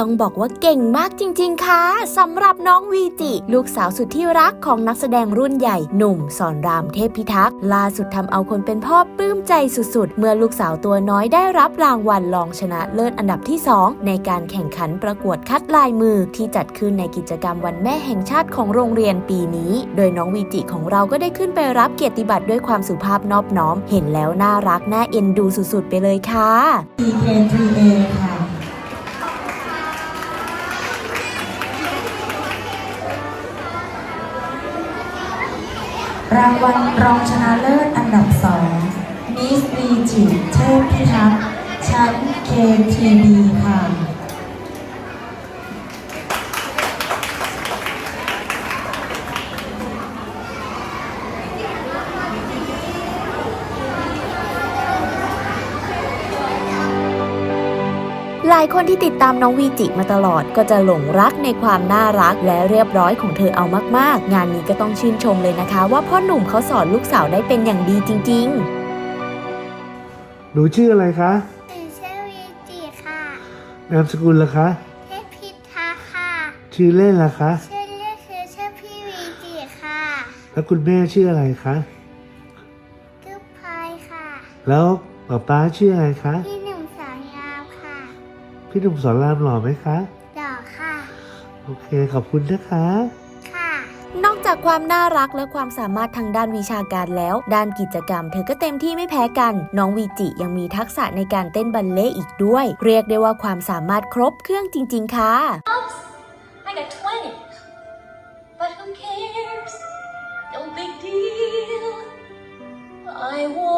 ต้องบอกว่าเก่งมากจริง ๆ ค่ะสำหรับน้องวีจิ ลูกสาวสุดที่รักของนักแสดงรุ่นใหญ่ หนุ่มสอนรามเทพพิทักษ์ล่าสุดทำเอาคนเป็นพ่อปลื้มใจสุด ๆ เมื่อลูกสาวตัวน้อยได้รับรางวัลรองชนะเลิศอันดับที่ 2 ในการแข่งขันประกวดคัดลายมือที่จัดขึ้นในกิจกรรมวันแม่แห่งชาติของโรงเรียนปีนี้ โดยน้องวีจิของเราก็ได้ขึ้นไปรับเกียรติบัตรด้วยความสุภาพนอบน้อม เห็นแล้วน่ารักน่าเอ็นดูสุดๆ ไปเลยค่ะ TK3A ค่ะ รางวัลรองชนะเลิศอันดับสองมิสวีจิเทพพิทักษ์ชั้น KTB ค่ะ ลายคนที่ติดตามน้องวีจิมาตลอดก็จะหลงรักในความน่ารักและเรียบร้อยของเธอเอามากๆ งานนี้ก็ต้องชื่นชมเลยนะคะ ว่าพ่อหนุ่มเขาสอนลูกสาวได้เป็นอย่างดีจริง ๆ หนูชื่ออะไรคะ หนูชื่อวีจิค่ะนามสกุลล่ะคะ เทพพิทักษ์ค่ะ ชื่อเล่นล่ะคะ ชื่อเรียกคือชื่อพี่วีจิค่ะแล้วคุณแม่ชื่ออะไรคะกึ๊บพายค่ะ แล้วป๊าป๊าชื่ออะไรคะ พี่ พี่หนุ่มสอนรามหล่อไหมคะดอกค่ะ โอเคขอบคุณนะคะ ค่ะ นอกจากความน่ารักและความสามารถทางด้านวิชาการแล้ว ด้านกิจกรรม เธอก็เต็มที่ไม่แพ้กัน น้องวีจิยังมีทักษะในการเต้นบัลเล่ต์อีกด้วย เรียกได้ว่าความสามารถครบเครื่องจริง ๆ ค่ะ I got 20. But who cares? No big deal. I want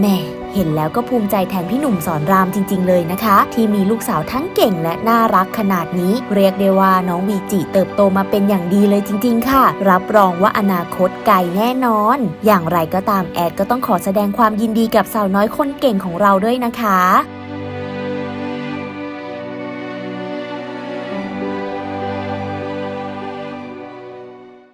แม่เห็นแล้วก็ภูมิใจแทนพี่หนุ่มสอนรามจริง ๆ เลยนะคะ ที่มีลูกสาวทั้งเก่งและน่ารักขนาดนี้ เรียกได้ว่าน้องวีจิเติบโตมาเป็นอย่างดีเลยจริง ๆ ค่ะ รับรองว่าอนาคตไกลแน่นอน อย่างไรก็ตามแอดก็ต้องขอแสดงความยินดีกับสาวน้อยคนเก่งของเราด้วยนะคะ